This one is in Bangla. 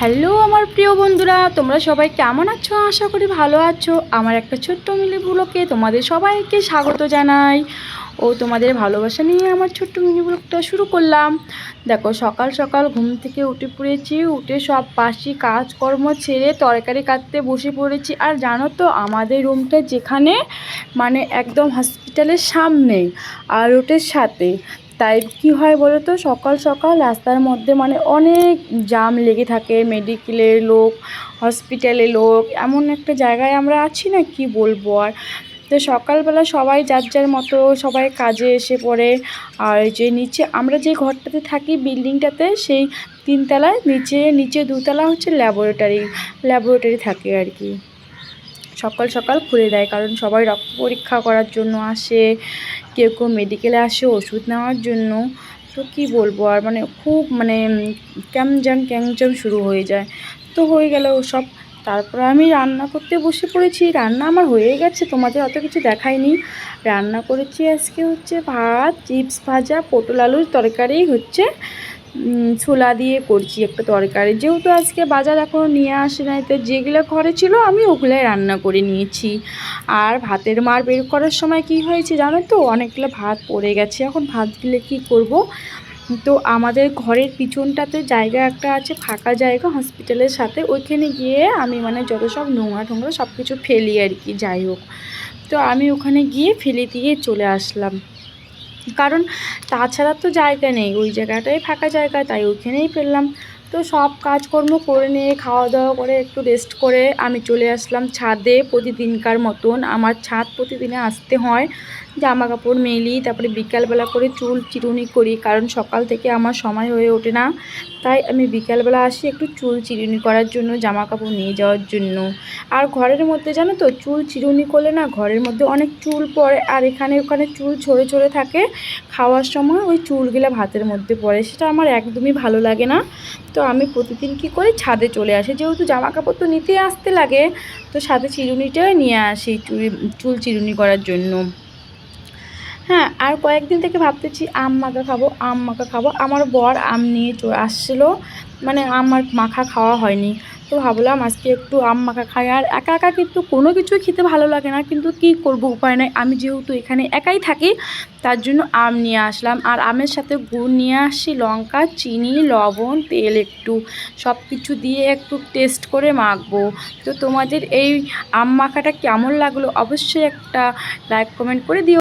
হ্যালো আমার প্রিয় বন্ধুরা, তোমরা সবাই কেমন আছো? আশা করি ভালো আছো। আমার একটা ছোট্ট মিলি ব্লকে তোমাদের সবাইকে স্বাগত জানাই। ও, তোমাদের ভালোবাসা নিয়ে আমার ছোট্ট মিনি ব্লগটা শুরু করলাম। দেখো, সকাল সকাল ঘুম থেকে উঠে পড়েছি, উঠে সব পাশি কাজকর্ম ছেড়ে তরকারি কাটতে বসে পড়েছি। আর জানো তো, আমাদের রুমটা যেখানে মানে একদম হসপিটালের সামনে, আর রোডের সাথে। তাই কি হয় বলো তো সকাল সকাল রাস্তার মধ্যে মানে অনেক জাম লেগে থাকে। মেডিকেলের লোক হসপিটালে লোক, এমন একটা জায়গায় আমরা আছি না কি বলব আর? তো সকালবেলা সবাই যার যার মতো সবাই কাজে এসে পড়ে। আর যে নিচে আমরা যে ঘরটাতে থাকি বিল্ডিংটাতে, সেই তিনতলায় নিচে নিচে দুতলা হচ্ছে ল্যাবরেটরি ল্যাবরেটরি থাকে আর কি। সকাল সকাল খুলে দেয়, কারণ সবাই রক্ত পরীক্ষা করার জন্য আসে, কেউ কেউ মেডিকেলে আসে ওষুধ নেওয়ার জন্য। তো কী বলব আর মানে খুব মানে ক্যামজাম ক্যাংজাম শুরু হয়ে যায়। তো হয়ে গেল সব তারপরে আমি রান্না করতে বসে পড়েছি, রান্না আমার হয়ে গেছে, তোমাদের অত কিছু দেখায়নি। রান্না করেছি আজকে হচ্ছে ভাত, চিপস ভাজা, পটল আলুর তরকারি হচ্ছে। ছোলা দিয়ে করছি একটা তরকারি। যেহেতু আজকে বাজার এখনও নিয়ে আসে নাই, তো যেগুলো ঘরে ছিল আমি ওগুলোই রান্না করে নিয়েছি। আর ভাতের মার বের করার সময় কি হয়েছে জানো তো? অনেকগুলো ভাত পড়ে গেছে। এখন ভাতগুলো কি করব? তো আমাদের ঘরের পিছনটাতে জায়গা একটা আছে, ফাঁকা জায়গা, হসপিটালের সাথে। ওইখানে গিয়ে আমি মানে যত সব নোংরা টোংরা সব কিছু ফেলি আর কি, যাই হোক। তো আমি ওখানে গিয়ে ফেলে দিয়ে চলে আসলাম। কারণ তাছাড়া তো জায়গা নেই, ওই জায়গাটাই ফাঁকা জায়গা, তাই ওইখানেই ফেললাম। তো সব কাজকর্ম করে নিয়ে খাওয়া দাওয়া করে একটু রেস্ট করে আমি চলে আসলাম ছাদে প্রতিদিনকার মতন। আমার ছাদ প্রতিদিনে আসতে হয়। জামা কাপড় মেলি, তারপরে বিকালবেলা করে চুল চিরুনি করি, কারণ সকাল থেকে আমার সময় হয়ে ওঠে না। তাই আমি বিকালবেলা আসি একটু চুল চিরুনি করার জন্য জামা কাপড় নিয়ে যাওয়ার জন্য। আর ঘরের মধ্যে জানো তো, চুল চিরুনি করলে না ঘরের মধ্যে অনেক চুল পড়ে, আর এখানে ওখানে চুল ছড়ে ছড়ে থাকে। খাওয়ার সময় ওই চুলগুলো ভাতের মধ্যে পড়ে, সেটা আমার একদমই ভালো লাগে না। তো আমি প্রতিদিন কী করি, ছাদে চলে আসি। যেহেতু জামা কাপড় তো নিতে আসতে লাগে, তো সাথে চিরুনিটাই নিয়ে আসি, চুল চুল চিরুনি করার জন্য। হ্যাঁ আর কয়েকদিন থেকে ভাবতেছি, আম মাখা খাব, আম মাখা খাব। আমার বর আম নিয়ে চলে আসছিল মানে আমার মাখা খাওয়া হয়নি। তো ভাবলাম আজকে একটু আম মাখা খাই। আর একা একা কিন্তু কোনো কিছুই খেতে ভালো লাগে না, কিন্তু কি করব উপায় নাই। আমি যেহেতু এখানে একাই থাকি, তার জন্য আম নিয়ে আসলাম। আর আমের সাথে গুড় নিয়ে আসি লঙ্কা, চিনি, লবণ, তেল একটু। সব কিছু দিয়ে একটু টেস্ট করে মাখবো। তো তোমাদের এই আম মাখাটা কেমন লাগল অবশ্যই একটা লাইক কমেন্ট করে দিও।